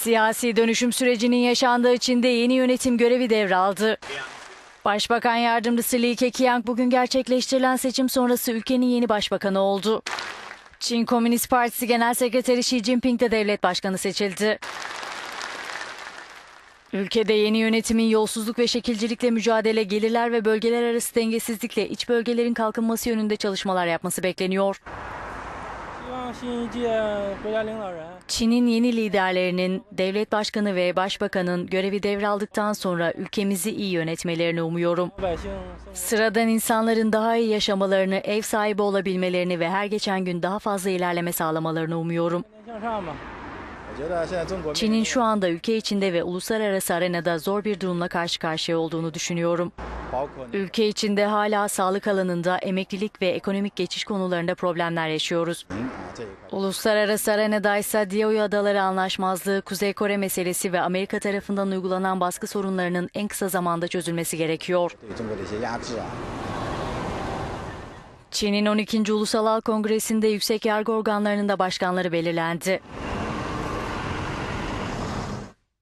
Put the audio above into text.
Siyasi dönüşüm sürecinin yaşandığı Çin'de yeni yönetim görevi devraldı. Başbakan yardımcısı Li Keqiang bugün gerçekleştirilen seçim sonrası ülkenin yeni başbakanı oldu. Çin Komünist Partisi Genel Sekreteri Xi Jinping de devlet başkanı seçildi. Ülkede yeni yönetimin yolsuzluk ve şekilcilikle mücadele, gelirler ve bölgeler arası dengesizlikle iç bölgelerin kalkınması yönünde çalışmalar yapması bekleniyor. Çin'in yeni liderlerinin, devlet başkanı ve başbakanın görevi devraldıktan sonra ülkemizi iyi yönetmelerini umuyorum. Sıradan insanların daha iyi yaşamalarını, ev sahibi olabilmelerini ve her geçen gün daha fazla ilerleme sağlamalarını umuyorum. Çin'in şu anda ülke içinde ve uluslararası arenada zor bir durumla karşı karşıya olduğunu düşünüyorum. Ülke içinde hala sağlık alanında emeklilik ve ekonomik geçiş konularında problemler yaşıyoruz. Uluslararası arenada ise Diaoyu Adaları Anlaşmazlığı, Kuzey Kore meselesi ve Amerika tarafından uygulanan baskı sorunlarının en kısa zamanda çözülmesi gerekiyor. Çin'in 12. Ulusal Halk Kongresi'nde yüksek yargı organlarının da başkanları belirlendi.